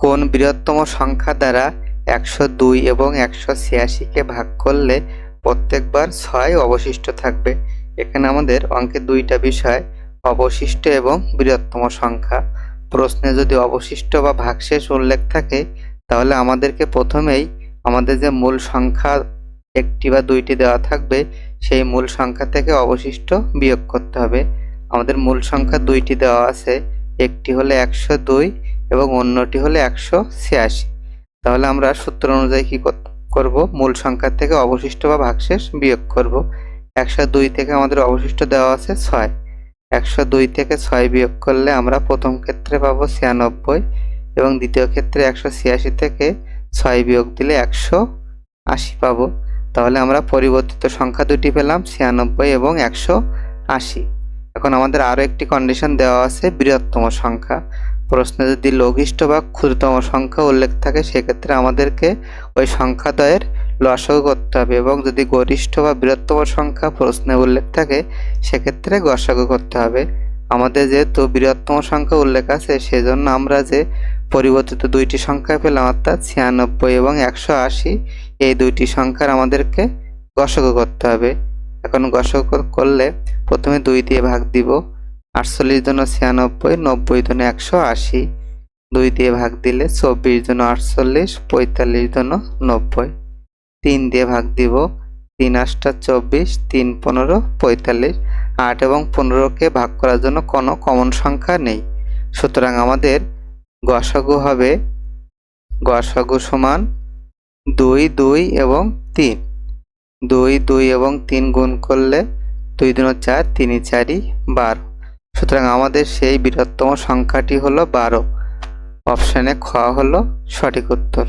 কোন বৃহত্তম সংখ্যা দ্বারা একশো দুই এবং একশো ছিয়াশিকে ভাগ করলে প্রত্যেকবার ছয় অবশিষ্ট থাকবে? এখানে আমাদের অঙ্কে দুইটা বিষয়, অবশিষ্ট এবং বৃহত্তম সংখ্যা। প্রশ্নে যদি অবশিষ্ট বা ভাগশেষ উল্লেখ থাকে, তাহলে আমাদেরকে প্রথমেই আমাদের যে মূল সংখ্যা একটি বা দুইটি দেওয়া থাকবে, সেই মূল সংখ্যা থেকে অবশিষ্ট বিয়োগ করতে হবে। আমাদের মূল সংখ্যা দুইটি দেওয়া আছে, একটি হলে একশো দুই এবং অন্যটি হলে একশো ছিয়াশি। তাহলে আমরা সূত্র অনুযায়ী কি কর- করব? মূল সংখ্যা থেকে অবশিষ্ট বা ভাগশেষ বিয়োগ করব। একশো দুই থেকে আমাদের অবশিষ্ট দেওয়া আছে ছয়। একশো দুই থেকে ছয় বিয়োগ করলে আমরা প্রথম ক্ষেত্রে পাবো ছিয়ানব্বই এবং দ্বিতীয় ক্ষেত্রে একশো ছিয়াশি থেকে ছয় বিয়োগ দিলে একশো আশি পাবো। তাহলে আমরা পরিবর্তিত সংখ্যা দুটি পেলাম ছিয়ানব্বই এবং একশো আশি। এখন আমাদের আরও একটি কন্ডিশন দেওয়া আছে, বৃহত্তম সংখ্যা। প্রশ্নে যদি লঘিষ্ঠ বা ক্ষুদ্রতম সংখ্যা উল্লেখ থাকে, সেক্ষেত্রে আমাদেরকে ওই সংখ্যাদ্বয়ের লসাগু করতে হবে এবং যদি গরিষ্ঠ বা বৃহত্তম সংখ্যা প্রশ্নে উল্লেখ থাকে, সেক্ষেত্রে গসাগু করতে হবে। আমাদের যেহেতু বৃহত্তম সংখ্যা উল্লেখ আছে, সেজন্য আমরা যে পরিবর্তিত দুইটি সংখ্যা পেলাম, অর্থাৎ ছিয়ানব্বই এবং একশো আশি, এই দুইটি সংখ্যার আমাদেরকে গসাগু করতে হবে। এখন গসাগু করলে প্রথমে দুই দিয়ে ভাগ দিব। আটচল্লিশ জন ছিয়ানব্বই, নব্বই জন একশো আশি। দুই দিয়ে ভাগ দিলে চব্বিশ জন আটচল্লিশ, পঁয়তাল্লিশ জন নব্বই। তিন দিয়ে ভাগ দিব, তিন আটটা চব্বিশ, তিন পনেরো, পঁয়তাল্লিশ। আট এবং পনেরোকে ভাগ করার জন্য কোনো কমন সংখ্যা নেই। সুতরাং আমাদের গসাগু হবে, গসাগু সমান দুই দুই এবং তিন। দুই দুই এবং তিন গুণ করলে দুই দুনো চার, তিন চারি, বারো। সুতরাং আমাদের সেই বৃহত্তম সংখ্যাটি হলো বারো। অপশানে খ হলো সঠিক উত্তর।